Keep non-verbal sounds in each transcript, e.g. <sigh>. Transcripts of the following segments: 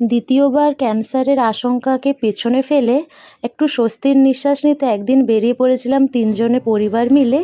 দ্বিতীয়বার ক্যান্সারের আশঙ্কাকে পেছনে ফেলে একটু স্বস্তির নিঃশ্বাস নিতে একদিন বেরিয়ে পড়েছিলাম তিনজনে পরিবার মিলে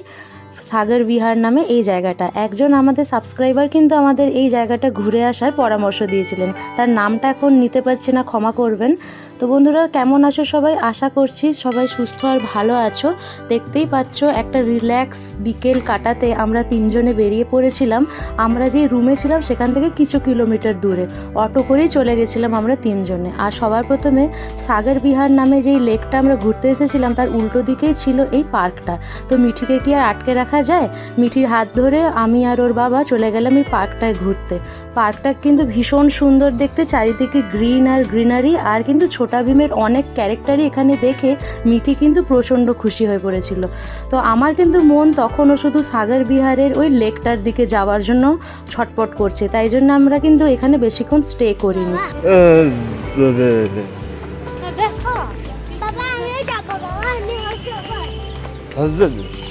সাগর বিহার নামে এই জায়গাটা। একজন আমাদের সাবস্ক্রাইবার কিন্তু আমাদের এই জায়গাটা ঘুরে আসার পরামর্শ দিয়েছিলেন। তার নামটা এখন নিতে পারছি না, ক্ষমা করবেন। তো বন্ধুরা, কেমন আছো সবাই? আশা করছি সবাই সুস্থ আর ভালো আছো। দেখতেই পাচ্ছ, একটা রিল্যাক্স বিকেল কাটাতে আমরা তিনজনে বেরিয়ে পড়েছিলাম। আমরা যে রুমে ছিলাম সেখান থেকে কিছু কিলোমিটার দূরে। অটো করেই চলে গেছিলাম আমরা তিনজনে। আর সবার প্রথমে সাগর বিহার নামে যেই লেকটা আমরা ঘুরতে এসেছিলাম, তার উল্টো দিকেই ছিল এই পার্কটা তো মিঠিকে কি আর আটকে রাখা যায় মিঠির হাত ধরে আমি আর ওর বাবা চলে গেলাম এই পার্কটায় ঘুরতে পার্কটা কিন্তু ভীষণ সুন্দর দেখতে চারিদিকে গ্রিন আর গ্রিনারি আর কিন্তু ছোটা ভীমের অনেক ক্যারেক্টারই এখানে দেখে মিঠি কিন্তু প্রচণ্ড খুশি হয়ে পড়েছিল তো আমার কিন্তু মন তখনও শুধু সাগর বিহারের ওই লেকটার দিকে যাওয়ার জন্য ছটপট করছে তাই জন্য আমরা কিন্তু এখানে বেশিক্ষণ স্টে করিনি দেখো বাবা আমিও যাব বাবা যাব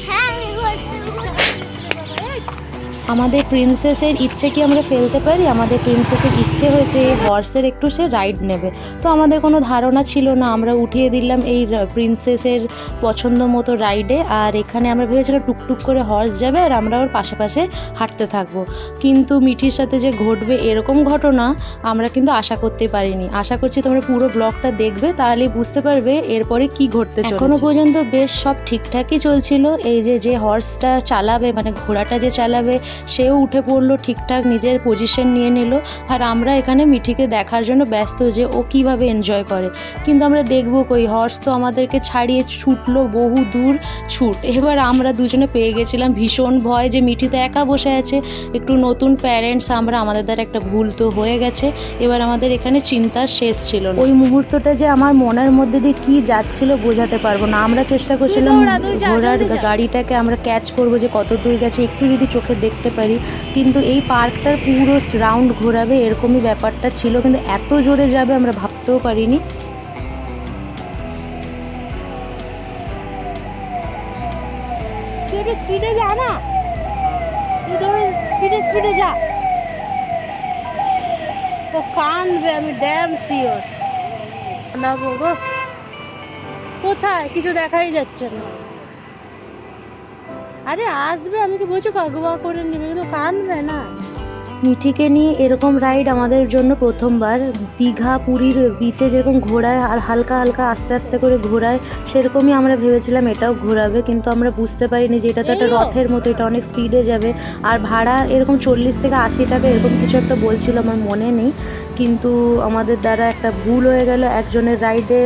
আমাদের প্রিন্সেসের ইচ্ছে কি আমরা ফেলতে পারি? আমাদের প্রিন্সেসের ইচ্ছে হয়েছে এই হর্সের একটু সে রাইড নেবে। তো আমাদের কোনো ধারণা ছিল না, আমরা উঠিয়ে দিলাম এই প্রিন্সেসের পছন্দ মতো রাইডে আর এখানে আমরা ভেবেছিলাম টুকটুক করে হর্স যাবে আর আমরা ওর পাশে পাশে হাঁটতে থাকব। কিন্তু মিঠির সাথে যে ঘটবে এরকম ঘটনা আমরা কিন্তু আশা করতে পারিনি। আশা করছি তোমরা পুরো ব্লগটা দেখবে, তাহলেই বুঝতে পারবে এরপরে কি ঘটতে এখনও পর্যন্ত বেশ সব ঠিকঠাকই চলছিল। এই যে যে হর্সটা চালাবে মানে ঘোড়াটা যে চালাবে সেও উঠে পড়ল ঠিকঠাক নিজের পজিশন নিয়ে নিল আর আমরা এখানে মিঠিকে দেখার জন্য ব্যস্ত যে ও কীভাবে এনজয় করে। কিন্তু আমরা দেখব কই হর্স তো আমাদেরকে ছাড়িয়ে ছুটলো বহু দূর ছুট। এবার আমরা দুজনে পেয়ে গেছিলাম ভীষণ ভয় যে মিঠি তো একা বসে আছে একটু নতুন প্যারেন্টস আমরা আমাদের দ্বারা একটা ভুল তো হয়ে গেছে। এবার আমাদের এখানে চিন্তার শেষ ছিল ওই মুহূর্তটা যে আমার মনের মধ্যে দিয়ে কি যাচ্ছিল বোঝাতে পারব না। আমরা চেষ্টা করছিলাম ঘোড়ার গাড়িটাকে আমরা ক্যাচ করব যে কত দূর গেছে একটু যদি চোখে দেখতে পারি। কিন্তু এই পার্কটার পুরো রাউন্ড ঘোরাবে, এরকমই ব্যাপারটা ছিল। কিন্তু এত জোরে যাবে আমরা ভাবতেও পারিনি। স্পিডে যা না। স্পিডে যা। আমি ড্যাম শিওর না গো। কোথায়? কিছু দেখাই যাচ্ছে না। আরে আসবে আমি কি বলছি কাগুয়া করে নেবে কিন্তু কানবে না। মিঠিকে নিয়ে এরকম রাইড আমাদের জন্য প্রথমবার। দীঘা পুরীর বিচে যেরকম ঘোরায় আর হালকা হালকা আস্তে আস্তে করে ঘোরায় সেরকমই আমরা ভেবেছিলাম এটাও ঘোরাবে কিন্তু আমরা বুঝতে পারিনি যে এটা তো একটা রথের মতো এটা অনেক স্পিডে যাবে। আর ভাড়া এরকম চল্লিশ থেকে আশি টাকা এরকম কিছু একটা বলছিল আমার মনে নেই। কিন্তু আমাদের দ্বারা একটা ভুল হয়ে গেল একজনের রাইডে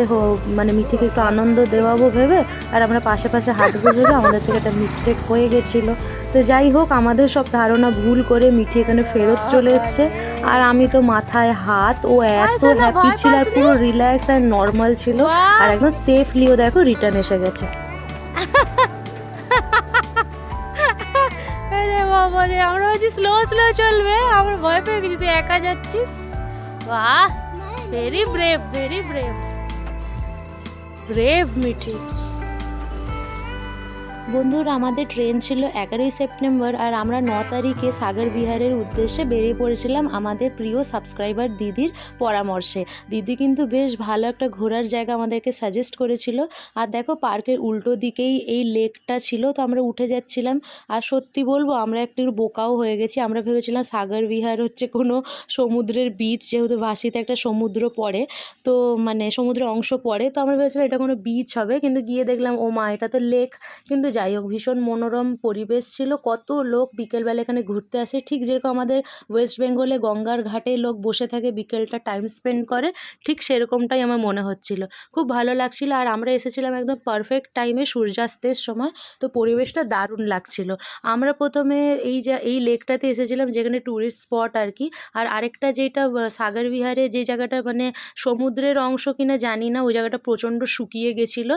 মানে মিঠিকে একটু আনন্দ দেওয়াবো ভেবে আর আমরা পাশে পাশে হাঁটবো ভেবে আমাদের থেকে একটা মিস্টেক হয়ে গেছিল। তো যাই হোক আমাদের সব ধারণা ভুল করে মিঠি এখানে ফেরত চলে এসছে। আর আমি তো মাথায় হাত ও এত হ্যাপি ছিল আর পুরো রিল্যাক্স আর নর্মাল ছিল। আর একদম সেফলিও দেখো রিটার্ন এসে গেছে। <laughs> আমরা স্লো স্লো চলবে আমরা ভয় পেয়ে গেছি তুই একা যাচ্ছিস? वाह very brave very brave brave मिठी। বন্ধুরা, আমাদের ট্রেন ছিল এগারোই সেপ্টেম্বর আর আমরা ন তারিখে সাগর বিহারের উদ্দেশ্যে বেরিয়ে পড়েছিলাম আমাদের প্রিয় সাবস্ক্রাইবার দিদির পরামর্শে। দিদি কিন্তু বেশ ভালো একটা ঘোরার জায়গা আমাদেরকে সাজেস্ট করেছিল। আর দেখো, পার্কের উল্টো দিকেই এই লেকটা ছিল, তো আমরা উঠে যাচ্ছিলাম। আর সত্যি বলব, আমরা একটু বোকাও হয়ে গেছি। আমরা ভেবেছিলাম সাগর বিহার হচ্ছে কোনো সমুদ্রের বীচ যেহেতু ভাসিতে একটা সমুদ্র পড়ে, তো মানে সমুদ্রের অংশ পড়ে, তো আমরা ভেবেছিলাম এটা কোনো বিচ হবে। কিন্তু গিয়ে দেখলাম ও মা এটা তো লেক কিন্তু যাই হোক, ভীষণ মনোরম পরিবেশ ছিল। কত লোক বিকেলবেলা এখানে ঘুরতে আসে। ঠিক যেরকম আমাদের ওয়েস্ট বেঙ্গলে গঙ্গার ঘাটে লোক বসে থাকে, বিকেলটা টাইম স্পেন্ড করে, ঠিক সেরকমটাই আমার মনে হচ্ছিল। খুব ভালো লাগছিল আর আমরা এসেছিলাম একদম পারফেক্ট টাইমে সূর্যাস্তের সময়, তো পরিবেশটা দারুণ লাগছিল। আমরা প্রথমে এই যা, এই লেকটাতে এসেছিলাম যেখানে ট্যুরিস্ট স্পট আর কি। আর আরেকটা যেটা সাগর বিহারে যে জায়গাটা মানে সমুদ্রের অংশ কিনা জানি না, ওই জায়গাটা প্রচণ্ড শুকিয়ে গেছিল।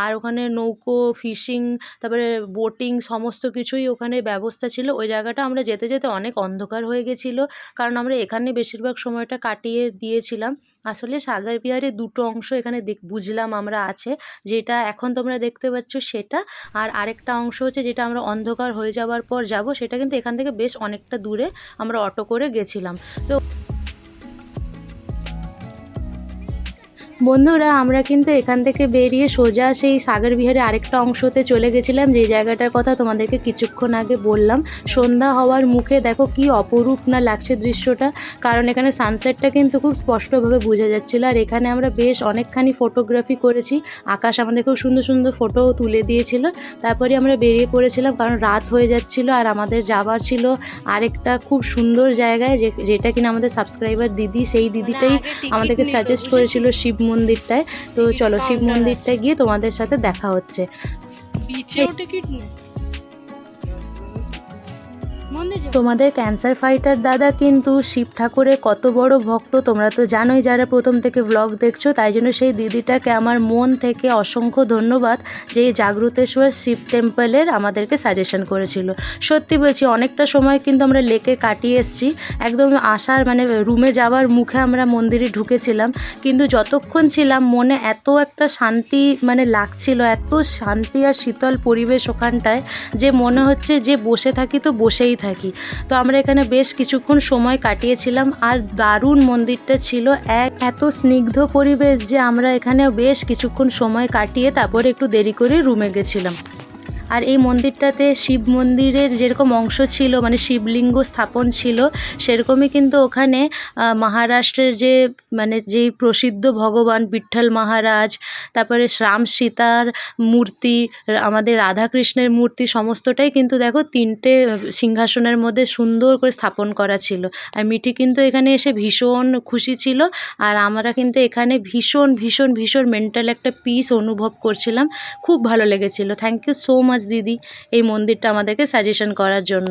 আর ওখানে নৌকো, ফিশিং তারপরে বোটিং সমস্ত কিছুই ওখানে ব্যবস্থা ছিল। ওই জায়গাটা আমরা যেতে যেতে অনেক অন্ধকার হয়ে গেছিল। কারণ আমরা এখানে বেশিরভাগ সময়টা কাটিয়ে দিয়েছিলাম। আসলে সাগর বিহারে দুটো অংশ এখানে দেখ, বুঝলাম আমরা আছে। যেটা এখন তোমরা দেখতে পাচ্ছ সেটা। আর আরেকটা অংশ হচ্ছে যেটা আমরা অন্ধকার হয়ে যাওয়ার পর যাব, সেটা কিন্তু এখান থেকে বেশ অনেকটা দূরে আমরা অটো করে গেছিলাম। তো বন্ধুরা আমরা কিন্তু এখান থেকে বেরিয়ে সোজা সেই সাগর বিহারের আরেকটা অংশতে চলে গেছিলাম যে জায়গাটার কথা তোমাদেরকে কিছুক্ষণ আগে বললাম। সন্ধ্যা হওয়ার মুখে দেখো কি অপরূপ না লাগছে দৃশ্যটা কারণ এখানে সানসেটটা কিন্তু খুব স্পষ্টভাবে বোঝা যাচ্ছিল। আর এখানে আমরা বেশ অনেকখানি ফটোগ্রাফি করেছি আকাশ আমাদের খুব সুন্দর সুন্দর ফটোও তুলে দিয়েছিল। তারপরে আমরা বেরিয়ে পড়েছিলাম কারণ রাত হয়ে যাচ্ছিল আর আমাদের যাবার ছিল আরেকটা খুব সুন্দর জায়গায় যে যেটা কিনা আমাদের সাবস্ক্রাইবার দিদি সেই দিদিটাই আমাদেরকে সাজেস্ট করেছিল শিব মন্দিরটায়। তো চলো শিব মন্দিরটায় গিয়ে তোমাদের সাথে দেখা হচ্ছে। টিকিট? তোমাদের ক্যান্সার ফাইটার দাদা কিন্তু শিব ঠাকুরের কত বড় ভক্ত, তোমরা তো জানোই যারা প্রথম থেকে ব্লগ দেখছ, তাই জন্য সেই দিদিটাকে আমার মন থেকে অসংখ্য ধন্যবাদ, যে জাগ্রতেশ্বর শিব টেম্পলের আমাদেরকে সাজেশন করেছিল। সত্যি বলছি, অনেকটা সময় কিন্তু আমরা লেকে কাটিয়ে এসেছি, একদম আসার মানে রুমে যাওয়ার মুখে আমরা মন্দিরে ঢুকেছিলাম, কিন্তু যতক্ষণ ছিলাম মনে এত একটা শান্তি মানে লাগছিল, এত শান্তি আর শীতল পরিবেশ ওখানটায়, যে মনে হচ্ছে যে বসে থাকি তো বসেই থাকি। তো আমরা এখানে বেশ কিছুক্ষণ সময় কাটিয়েছিলাম আর দারুণ মন্দিরটা ছিল এক এত স্নিগ্ধ পরিবেশ যে আমরা এখানে বেশ কিছুক্ষণ সময় কাটিয়ে তারপরে একটু দেরি করে রুমে গেছিলাম। আর এই মন্দিরটাতে শিব মন্দিরের যেরকম অংশ ছিল মানে শিবলিঙ্গ স্থাপন ছিল, সেরকমই কিন্তু ওখানে মহারাষ্ট্রের যে মানে যেই প্রসিদ্ধ ভগবান বিঠ্ঠল মহারাজ, তারপরে রাম সীতার মূর্তি, আমাদের রাধাকৃষ্ণের মূর্তি, সমস্তটাই কিন্তু দেখো তিনটে সিংহাসনের মধ্যে সুন্দর করে স্থাপন করা ছিল। আর মিঠি কিন্তু এখানে এসে ভীষণ খুশি ছিল, আর আমরা কিন্তু এখানে ভীষণ ভীষণ ভীষণ মেন্টাল একটা পিস অনুভব করছিলাম। খুব ভালো লেগেছিল। থ্যাংক ইউ সো মাচ দিদি এই মন্দিরটা আমাদেরকে সাজেশন করার জন্য।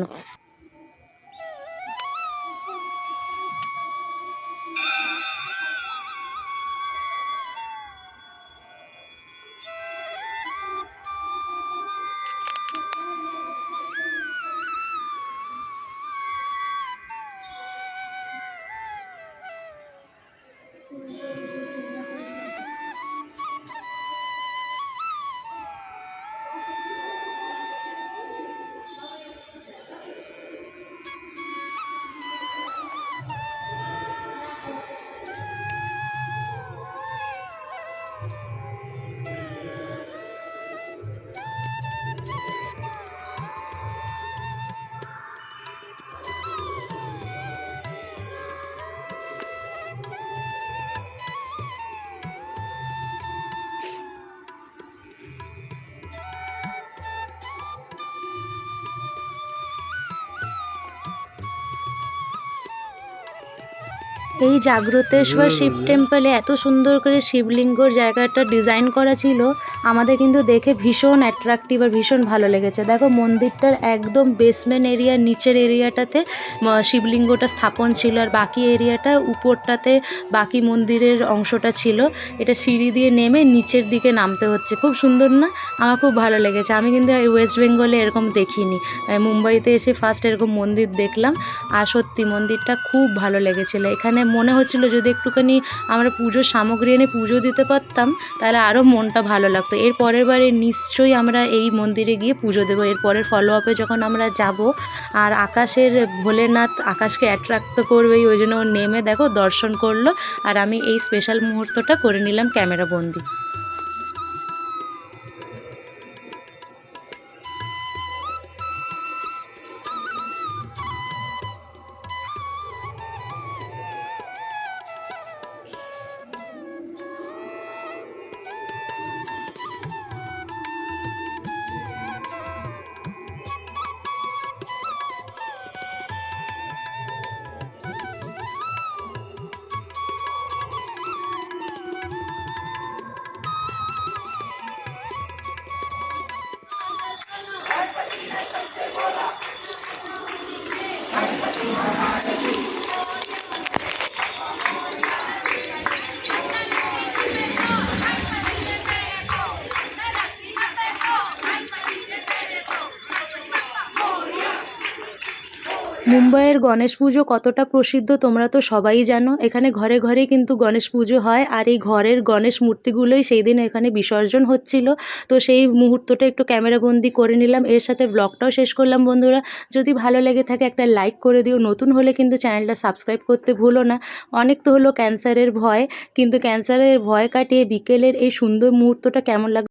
এই জাগ্রতেশ্বর শিব টেম্পলে এত সুন্দর করে শিবলিঙ্গর জায়গাটা ডিজাইন করা ছিল আমাদের কিন্তু দেখে ভীষণ অ্যাট্রাকটিভ আর ভীষণ ভালো লেগেছে। দেখো মন্দিরটার একদম বেসমেন্ট এরিয়ার নিচের এরিয়াটাতে শিবলিঙ্গটা স্থাপন ছিল আর বাকি এরিয়াটা উপরটাতে বাকি মন্দিরের অংশটা ছিল। এটা সিঁড়ি দিয়ে নেমে নিচের দিকে নামতে হচ্ছে। খুব সুন্দর না? আমার খুব ভালো লেগেছে। আমি কিন্তু ওয়েস্ট বেঙ্গলে এরকম দেখিনি। মুম্বাইতে এসে ফার্স্ট এরকম মন্দির দেখলাম। আর সত্যি মন্দিরটা খুব ভালো লেগেছিলো। এখানে মনে হচ্ছিল যদি একটুখানি আমরা পুজোর সামগ্রী এনে পুজো দিতে পারতাম, তাহলে আরও মনটা ভালো লাগতো। এর পরের বারে নিশ্চয়ই আমরা এই মন্দিরে গিয়ে পুজো দেবো। এর পরের ফলো আপে যখন আমরা যাব, আর আকাশের ভোলেনাথ আকাশকে অ্যাট্রাক্ট তো করবেই, ওই জন্য ও নেমে দেখো দর্শন করল। আর আমি এই স্পেশাল মুহূর্তটা করে নিলাম ক্যামেরা বন্দি মুম্বাইয়ের গণেশ পুজো কতটা প্রসিদ্ধ তোমরা তো সবাই জানো। এখানে ঘরে ঘরে কিন্তু গণেশ পুজো হয় আর এই ঘরের গণেশ মূর্তিগুলোই সেই দিন এখানে বিসর্জন হচ্ছিল। তো সেই মুহূর্তটা একটু ক্যামেরাবন্দি করে নিলাম। এর সাথে ব্লগটাও শেষ করলাম বন্ধুরা। যদি ভালো লেগে থাকে একটা লাইক করে দিও। নতুন হলে কিন্তু চ্যানেলটা সাবস্ক্রাইব করতে ভুলো না। অনেক তো হলো ক্যান্সারের ভয়। কিন্তু ক্যান্সারের ভয় কাটিয়ে বিকেলের এই সুন্দর মুহূর্তটা কেমন লাগ